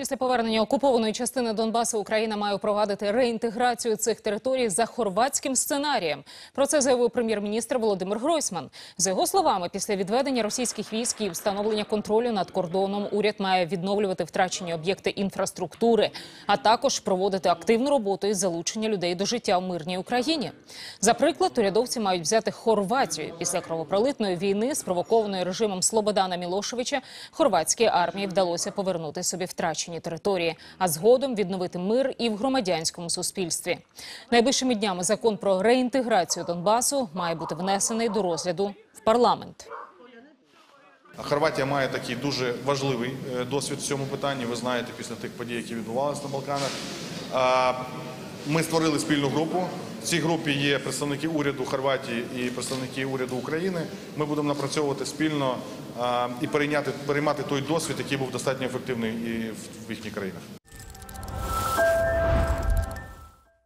Після повернення окупованої частини Донбасу Україна має впровадити реінтеграцію цих територій за хорватським сценарієм. Про це заявив прем'єр-міністр Володимир Гройсман. За його словами, після відведення російських військ і встановлення контролю над кордоном уряд має відновлювати втрачені об'єкти інфраструктури, а також проводити активну роботу із залучення людей до життя в мирній Україні. За приклад, урядовці мають взяти Хорватію після кровопролитної війни, спровокованої режимом Слободана Мілошевича. Хорватській армії вдалося повернути собі втрачені території, а згодом відновити мир і в громадянському суспільстві. Найближчими днями закон про реінтеграцію Донбасу має бути внесений до розгляду в парламент. Хорватія має такий дуже важливий е, досвід в цьому питанні. Ви знаєте, після тих подій, які відбувалися на Балканах. Ми створили спільну групу. В цій групі є представники уряду Хорватії і представники уряду України. Ми будемо напрацьовувати спільно і перейняти, переймати той досвід, який був достатньо ефективний і в- їхніх країнах.